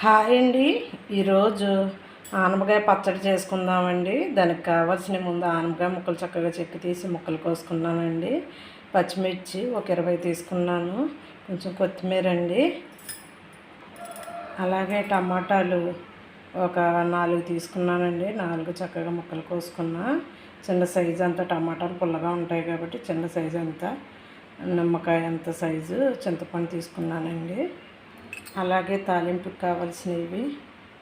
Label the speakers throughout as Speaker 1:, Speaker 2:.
Speaker 1: Hi అండి. ఈరోజు ఆనపకాయ పచ్చడి చేసుకుందామండి. దానికి కావాల్సిన ముందు ఆనపకాయ ముక్కలు చక్కగా చెక్కి తీసి ముక్కలు కోసుకున్నానండి. పచ్చిమిర్చి ఒక ఇరవై తీసుకున్నాను. కొంచెం కొత్తిమీర అండి. అలాగే టమాటాలు ఒక నాలుగు తీసుకున్నానండి. నాలుగు చక్కగా ముక్కలు కోసుకున్నా. చిన్న సైజు అంతా టమాటాలు పుల్లగా ఉంటాయి కాబట్టి చిన్న సైజు అంతా నిమ్మకాయ అంత సైజు చింతపండు తీసుకున్నానండి. అలాగే తాలింపుకి కావాల్సినవి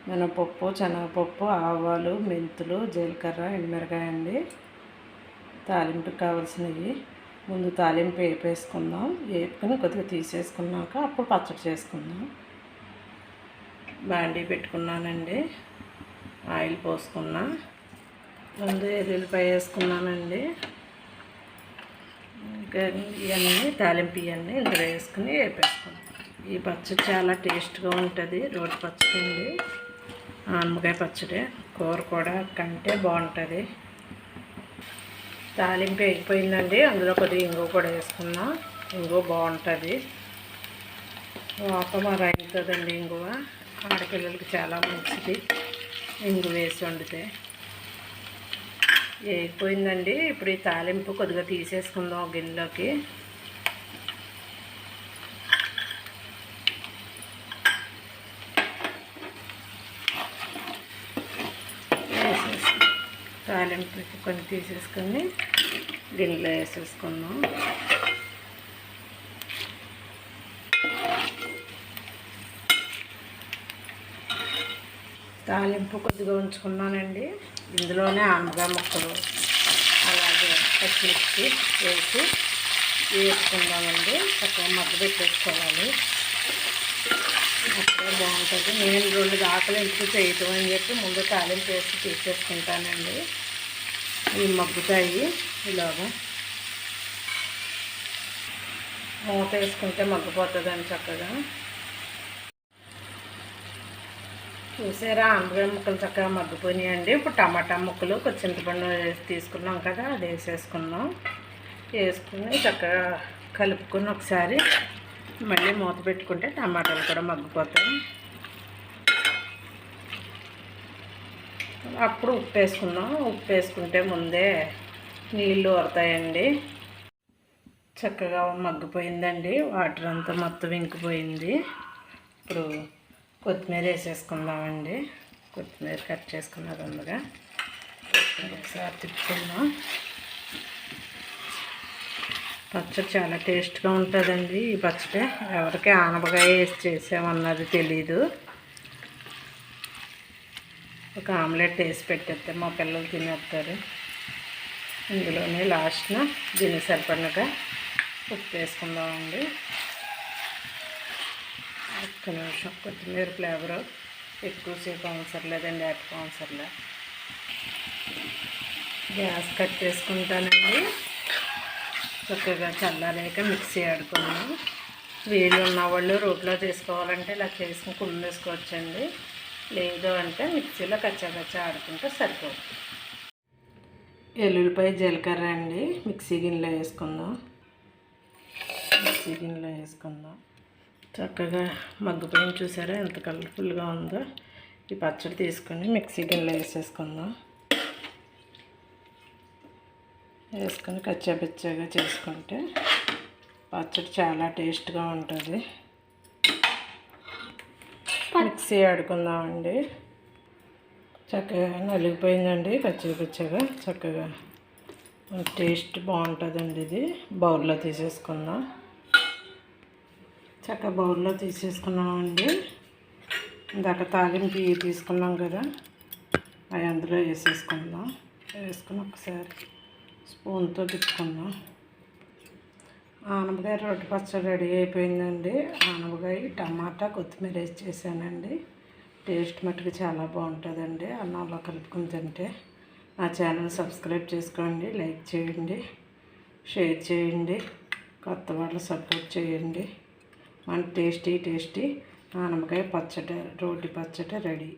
Speaker 1: మినపప్పు శనగపప్పు ఆవాలు మెంతులు జీలకర్ర ఎండుమిరకాయ అండి. తాలింపుకి కావాల్సినవి. ముందు తాలింపు వేపేసుకుందాం. వేపుకొని కొద్దిగా తీసేసుకున్నాక అప్పుడు పచ్చడి చేసుకుందాం. బాండీ పెట్టుకున్నానండి. ఆయిల్ పోసుకున్నా. ముందు ఎల్లుల్లిపాయ వేసుకున్నానండి. ఇంకా ఇవన్నీ తాలింపు ఇవన్నీ ఇందులో వేసుకుని వేపేసుకుంటాం ఈ పచ్చడి చాలా టేస్ట్గా ఉంటుంది. రోటి పచ్చడి అండి. ఆనపకాయ పచ్చడి. కూర కూడా కంటే బాగుంటుంది. తాలింపు వేగిపోయిందండి. అందులో కొద్దిగా ఇంగువ కూడా వేసుకున్నాం. ఇంగువ బాగుంటుంది. వాప రైతుందండి ఇంగువ. ఆడపిల్లలకి చాలా మంచిది. ఇంగు వేసి వండితే. వేగిపోయిందండి. ఇప్పుడు ఈ తాలింపు కొద్దిగా తీసేసుకుందాం గిన్నెలోకి. తాలింపు కొన్ని తీసేసుకొని గిన్నెలో వేసేసుకున్నాం తాలింపు కొద్దిగా ఉంచుకున్నానండి. ఇందులోనే ఆనగా ముక్కలు అలాగే పచ్చిమిర్చి వేసి వేసుకుందామండి. చక్కగా మగ్గ పెట్టేసుకోవాలి. అప్పుడే బాగుంటుంది. నేను రెండు దాకలు ఎందుకు చేయటం అని చెప్పి ముందు తాలింపు వేసి తీసేసుకుంటానండి. ఇవి మగ్గుతాయి ఇలాగా. మూత వేసుకుంటే మగ్గిపోతుందండి చక్కగా. చూసారా ఆంధ్ర ముక్కలు చక్కగా మగ్గిపోయినాయండి. ఇప్పుడు టమాటా ముక్కలు కొంచెం చింతపండు తీసుకున్నాం కదా అది వేసేసుకున్నాం. వేసుకుని చక్కగా కలుపుకుని ఒకసారి మళ్ళీ మూత పెట్టుకుంటే టమాటాలు కూడా మగ్గిపోతాయి. అప్పుడు ఉప్పు వేసుకుందాం ఉప్పు వేసుకుంటే ముందే నీళ్ళు వరతాయండి. చక్కగా మగ్గిపోయిందండి. వాటర్ అంతా మొత్తం ఇంకిపోయింది. ఇప్పుడు కొత్తిమీర వేసేసుకుందామండి. కొత్తిమీర కట్ చేసుకున్నది అందుగా ఒకసారి తిప్పుకుందాం. పచ్చడి చాలా టేస్ట్గా ఉంటుందండి ఈ పచ్చడి. ఎవరికి ఆనపకాయ వేసి చేసామన్నది తెలీదు. ఒక ఆమ్లెట్ వేసి పెట్టేస్తే మా పిల్లలు తినేస్తారు. ఇందులోనే లాస్ట్న దీన్ని సరిపడినగా ఉప్పు వేసుకుందామండి. ఒక్క నిమిషం. కొత్తిమీర ఫ్లేవర్ ఎక్కువసేపు అవసరం లేదండి అటుకు అవసరం లేదు గ్యాస్ కట్ చేసుకుంటానండి. చక్కగా చల్లారాక మిక్సీ ఆడుకున్నాం వీలు ఉన్నవాళ్ళు రోట్లో తీసుకోవాలంటే ఇలా చేసుకుని కుళ్ళు వేసుకోవచ్చండి లేదు అంటే మిక్సీలో కచ్చాకచ్చా ఆడుకుంటే సరిపోతుంది. ఎల్లుల్లిపాయ జీలకర్ర అండి. మిక్సీ గిన్నెలో వేసుకుందాం. మిక్సీ గిన్నెలో వేసుకుందాం. చక్కగా మగ్గిపోయిన చూసారా? ఎంత కలర్ఫుల్గా ఉందో. ఈ పచ్చడి తీసుకొని మిక్సీ గిన్నెలో వేసేసుకుందాం. వేసుకొని కచ్చాపిచ్చాగా చేసుకుంటే పచ్చడి చాలా టేస్ట్గా ఉంటుంది. మిక్సీ ఆడుకుందామండి. చక్కగా నలిగిపోయిందండి కచ్చాపిచ్చగా చక్కగా టేస్ట్ బాగుంటుందండి ఇది. బౌల్లో తీసేసుకుందాం. చక్కగా బౌల్లో తీసేసుకున్నామండి. ఇందాక తాలింపు తీసుకున్నాం కదా అవి అందులో వేసేసుకుందాం. వేసుకుని ఒకసారి స్పూన్తో తిప్పుకుందాం. ఆనపకాయ రొట్టె పచ్చడి రెడీ అయిపోయిందండి. ఆనపకాయ టమాటా కొత్తిమీర వేసి చేశానండి. టేస్ట్ మట్టుకు చాలా బాగుంటుందండి. అన్నంలో కలుపుకుని తింటే నా ఛానల్ సబ్స్క్రైబ్ చేసుకోండి లైక్ చేయండి షేర్ చేయండి కొత్త వాళ్ళు సపోర్ట్ చేయండి. మన టేస్టీ టేస్టీ ఆనపకాయ పచ్చడి రోటి పచ్చడి రెడీ.